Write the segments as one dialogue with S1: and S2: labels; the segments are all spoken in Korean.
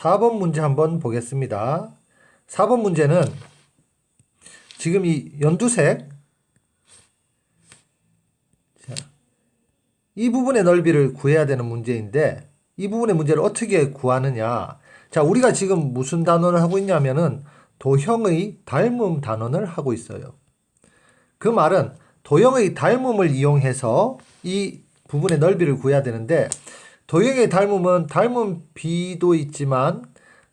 S1: 4번 문제 한번 보겠습니다. 4번 문제는 지금 이 연두색. 자, 이 부분의 넓이를 구해야 되는 문제인데 이 부분의 문제를 어떻게 구하느냐? 자 우리가 지금 무슨 단원을 하고 있냐면은 도형의 닮음 단원을 하고 있어요. 그 말은 도형의 닮음을 이용해서 이 부분의 넓이를 구해야 되는데 도형의 닮음은 닮음 비도 있지만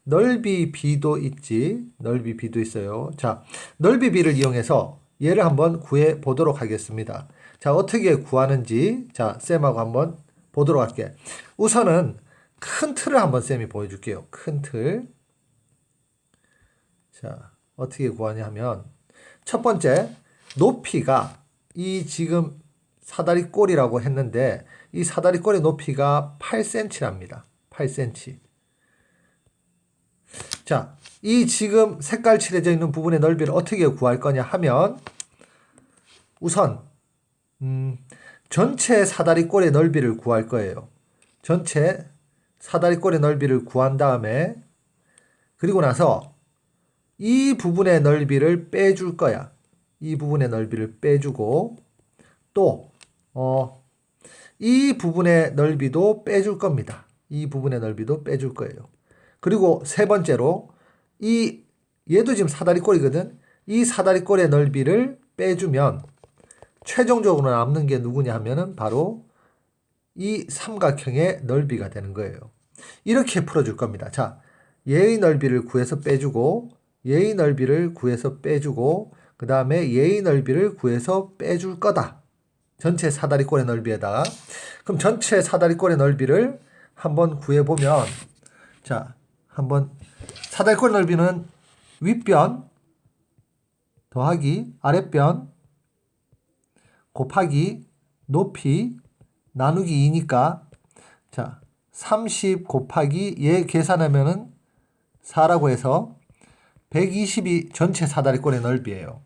S1: 넓이 비도 있지. 넓이 비도 있어요. 자 넓이 비를 이용해서 얘를 한번 구해 보도록 하겠습니다. 자 어떻게 구하는지. 자 쌤하고 한번 보도록 할게. 우선은 큰 틀을 한번 쌤이 보여줄게요. 큰 틀 자 어떻게 구하냐 하면 첫 번째 높이가 이 지금 사다리 꼬리라고 했는데 이 사다리 꼬리 높이가 8cm랍니다. 8cm. 자, 이 지금 색깔 칠해져 있는 부분의 넓이를 어떻게 구할 거냐 하면 우선 음, 전체 사다리 꼴의 넓이를 구할 거예요. 전체 사다리 꼴의 넓이를 구한 다음에 그리고 나서 이 부분의 넓이를 빼줄 거야. 이 부분의 넓이를 빼주고 또 어, 이 부분의 넓이도 빼줄 겁니다. 이 부분의 넓이도 빼줄 거예요. 그리고 세 번째로 이 얘도 지금 사다리꼴이거든. 이 사다리꼴의 넓이를 빼주면 최종적으로 남는 게 누구냐 하면은 바로 이 삼각형의 넓이가 되는 거예요. 이렇게 풀어줄 겁니다. 자, 얘의 넓이를 구해서 빼주고 얘의 넓이를 구해서 빼주고 그 다음에 얘의 넓이를 구해서 빼줄 거다. 전체 사다리꼴의 넓이에다가 그럼 전체 사다리꼴의 넓이를 한번 구해보면 자 한번 사다리꼴 넓이는 윗변 더하기 아랫변 곱하기 높이 나누기 2니까 자 30 곱하기 얘 계산하면은 4라고 해서 120이 전체 사다리꼴의 넓이에요.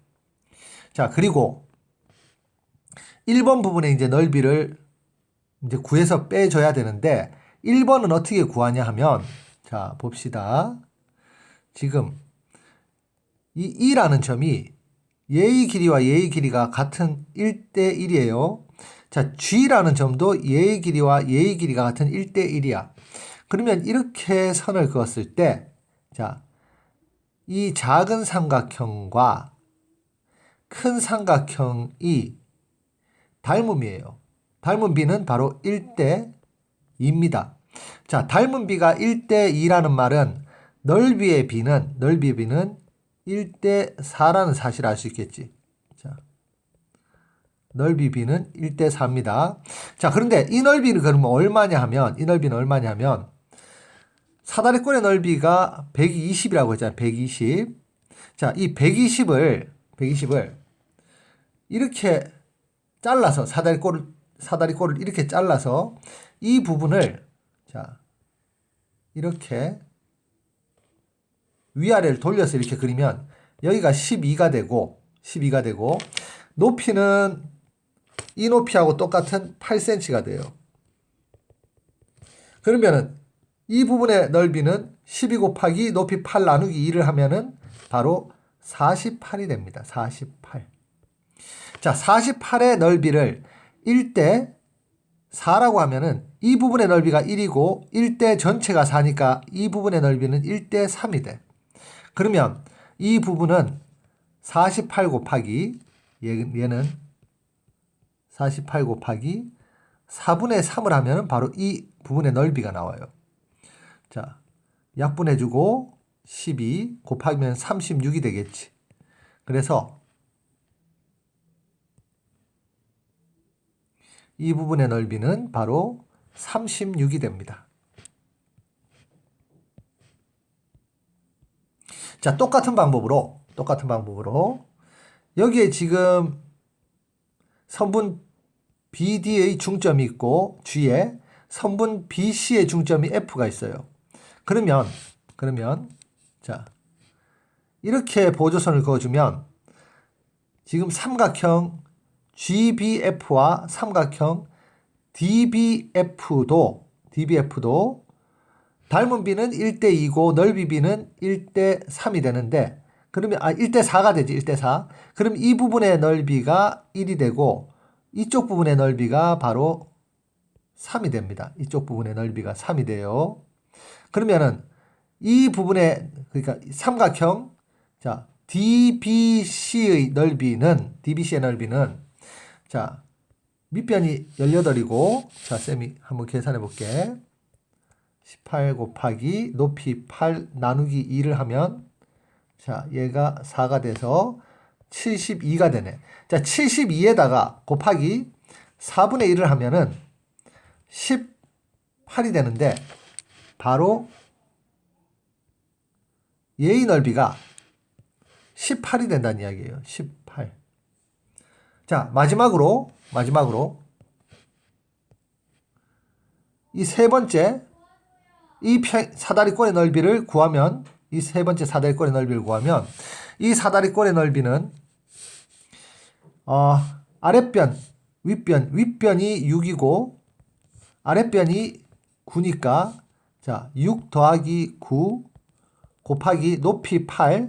S1: 자, 그리고 1번 부분에 이제 넓이를 이제 구해서 빼줘야 되는데 1번은 어떻게 구하냐 하면 자, 봅시다. 지금 이 2라는 점이 얘의 길이와 얘의 길이가 같은 1대 1이에요. 자, G라는 점도 얘의 길이와 얘의 길이가 같은 1대 1이야. 그러면 이렇게 선을 그었을 때, 자, 이 작은 삼각형과 큰 삼각형이 닮음이에요. 닮은 비는 바로 1대 2입니다. 자, 닮은 비가 1대 2라는 말은 넓이의 비는 넓이의 비는 1대 4라는 사실을 알수 있겠지. 자. 넓이 비는 1대 4입니다. 자, 그런데 이 넓이는 그러면 얼마냐 하면 이 넓이는 얼마냐 하면 사다리꼴의 넓이가 120이라고 했잖아요. 120. 자, 이 120을 120을 이렇게 잘라서 사다리 꼴을 사다리 꼴을 이렇게 잘라서 이 부분을 자 이렇게 위아래를 돌려서 이렇게 그리면 여기가 12가 되고 12가 되고 높이는 이 높이하고 똑같은 8cm가 돼요. 그러면은 이 부분의 넓이는 12 곱하기 높이 8 나누기 2를 하면은 바로 48이 됩니다. 48. 자, 48의 넓이를 1대 4라고 하면은 이 부분의 넓이가 1이고 1대 전체가 4니까 이 부분의 넓이는 1대 3이 돼. 그러면 이 부분은 48 곱하기 얘는 48 곱하기 4분의 3을 하면 바로 이 부분의 넓이가 나와요. 자, 약분해주고 12 곱하면 36이 되겠지. 그래서 이 부분의 넓이는 바로 36이 됩니다. 자, 똑같은 방법으로, 똑같은 방법으로, 여기에 지금 선분 BD의 중점이 있고, G에 선분 BC의 중점이 F가 있어요. 그러면, 그러면, 자, 이렇게 보조선을 그어주면, 지금 삼각형 GBF와 삼각형 DBF도 DBF도 닮은 비는 1대 2고 넓이 비는 1대 3이 되는데 그러면 아 1대 4가 되지 1대 4. 그럼 이 부분의 넓이가 1이 되고 이쪽 부분의 넓이가 바로 3이 됩니다. 이쪽 부분의 넓이가 3이 돼요. 그러면은 이 부분의 그러니까 삼각형 자 DBC의 넓이는 DBC의 넓이는 자 밑변이 18이고 자 쌤이 한번 계산해 볼게. 18 곱하기 높이 8 나누기 2를 하면 자 얘가 4가 돼서 72가 되네. 자 72에다가 곱하기 4분의 1을 하면은 18이 되는데 바로 얘의 넓이가 18이 된다는 이야기예요. 18. 자, 마지막으로 마지막으로. 이 세 번째 이 평- 사다리꼴의 넓이를 구하면 이 세 번째 사다리꼴의 넓이를 구하면 이 사다리꼴의 넓이는 어, 아랫변, 윗변, 윗변이 6이고 아랫변이 9니까 자, 6 더하기 9 곱하기 높이 8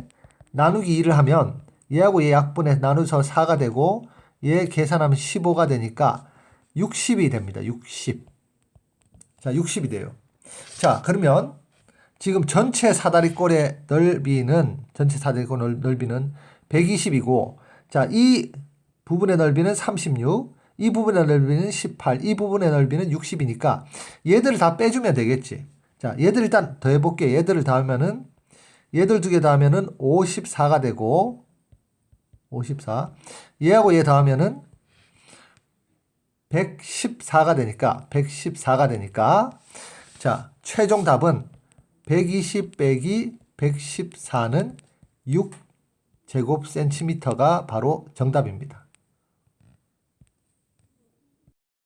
S1: 나누기 2를 하면 얘하고 얘 약분해 나누서 4가 되고 얘 계산하면 15가 되니까 60이 됩니다. 60. 자, 60이 돼요. 자, 그러면 지금 전체 사다리꼴의 넓이는 전체 사다리꼴 넓- 넓이는 120이고 자, 이 부분의 넓이는 36, 이 부분의 넓이는 18, 이 부분의 넓이는 60이니까 얘들을 다 빼주면 되겠지. 자, 얘들 일단 더해 볼게. 얘들을 더하면은 얘들 두개 더하면은 54가 되고 54. 얘하고 얘 더하면은 114가 되니까 114가 되니까 자, 최종 답은 120 빼기 114는 6 제곱 센티미터가 바로 정답입니다.